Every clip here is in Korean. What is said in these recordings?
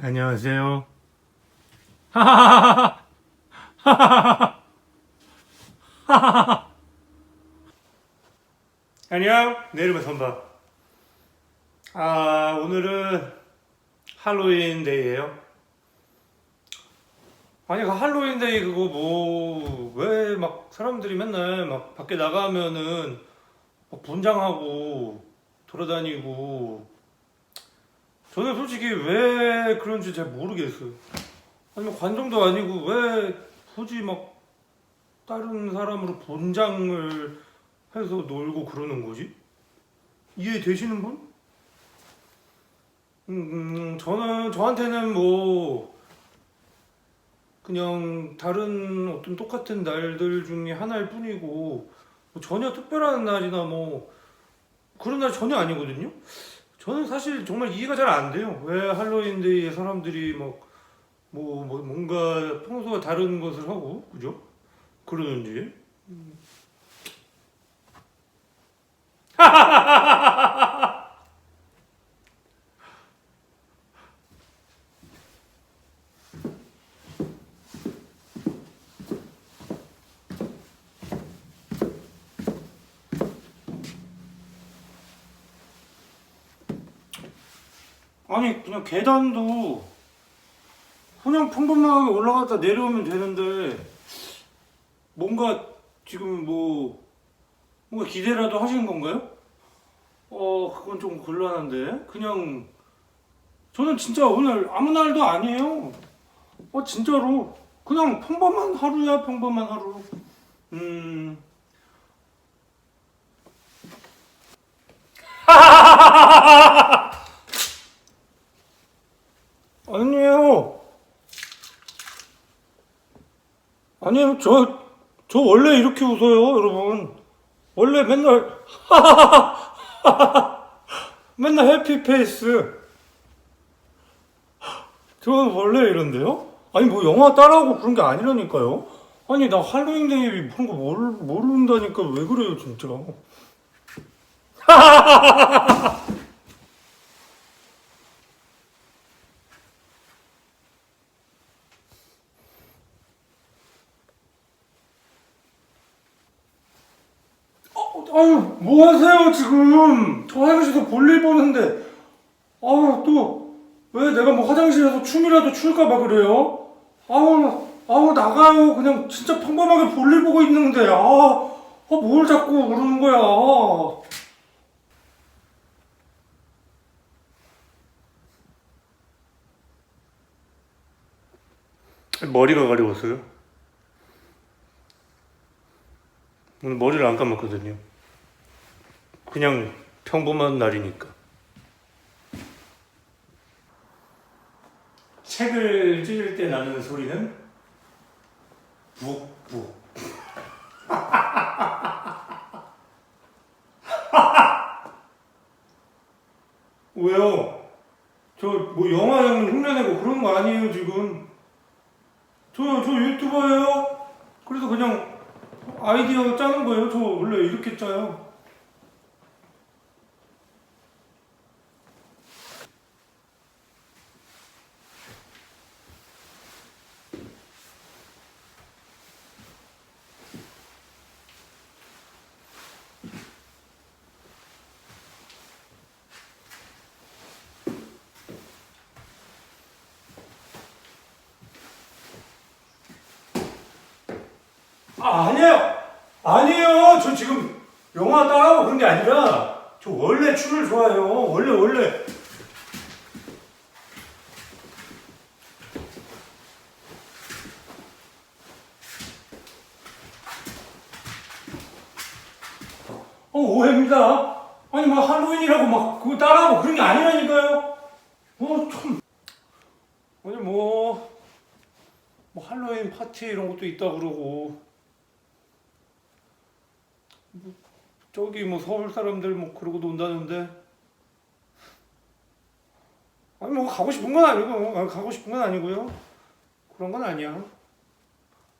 안녕하세요. 안녕. 내 이름은 선바. 아, 오늘은 할로윈 데이예요. 아니, 그 할로윈 데이 그거 뭐, 왜 막 사람들이 맨날 막 밖에 나가면은 막 분장하고 돌아다니고 저는 솔직히 왜 그런지 잘 모르겠어요. 아니면 관종도 아니고 왜 굳이 막 다른 사람으로 분장을 해서 놀고 그러는 거지? 이해되시는 분? 음, 저는 저한테는 뭐 그냥 다른 어떤 똑같은 날들 중에 하나일 뿐이고 뭐 전혀 특별한 날이나 뭐 그런 날 전혀 아니거든요. 저는 사실 정말 이해가 잘 안 돼요. 왜 할로윈데이에 사람들이 막 뭐, 뭐 뭔가 평소와 다른 것을 하고 그죠? 그러는지. 음. 아니 그냥 계단도 그냥 평범하게 올라갔다 내려오면 되는데 뭔가 지금 뭐 뭔가 기대라도 하시는 건가요? 어 그건 좀 곤란한데 그냥 저는 진짜 오늘 아무 날도 아니에요. 어 진짜로 그냥 평범한 하루야 평범한 하루. 음. 아니에요. 아니에요. 저, 저 원래 이렇게 웃어요, 여러분. 원래 맨날, 맨날 해피페이스. 저는 원래 이런데요? 아니, 뭐 영화 따라하고 그런 게 아니라니까요? 아니, 나 할로윈 데이 그런 거 모르, 모른다니까 왜 그래요, 진짜. 아유, 뭐 하세요, 지금? 저 화장실에서 볼일 보는데. 아유, 또, 왜 내가 뭐 화장실에서 춤이라도 출까봐 그래요? 아우, 아우, 나가요. 그냥 진짜 평범하게 볼일 보고 있는데. 아, 아, 뭘 자꾸 그러는 거야. 머리가 가려웠어요. 오늘 머리를 안 감았거든요. 그냥 평범한 날이니까. 책을 찢을 때 나는 소리는 북북. 왜요? 저 뭐 영화 흉내내고 그런 거 아니에요 지금. 저저 유튜버예요. 그래서 그냥 아이디어 짜는 거예요. 저 원래 이렇게 짜요. 아, 아니에요. 아니에요. 저 지금 영화 따라하고 그런 게 아니라 저 원래 춤을 좋아해요. 원래 원래. 어, 오해입니다. 아니 뭐 할로윈이라고 막 그거 따라하고 그런 게 아니라니까요. 어, 참. 아니 뭐, 뭐 할로윈 파티 이런 것도 있다 그러고 저기 뭐 서울 사람들 뭐 그러고 논다는데. 아니 뭐 가고 싶은 건 아니고 아, 가고 싶은 건 아니고요. 그런 건 아니야.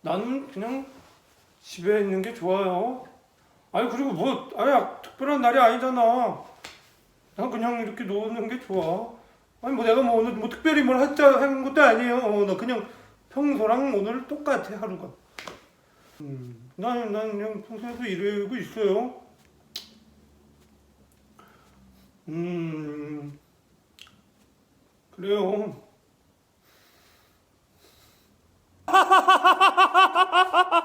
나는 그냥 집에 있는 게 좋아요. 아니 그리고 뭐 아니 특별한 날이 아니잖아. 난 그냥 이렇게 노는 게 좋아. 아니 뭐 내가 뭐 오늘 뭐 특별히 뭘 했자 한 것도 아니에요. 어, 나 그냥 평소랑 오늘 똑같아 하루가. 음, 난, 난 그냥 평소에도 이러고 있어요. 음, 그래요.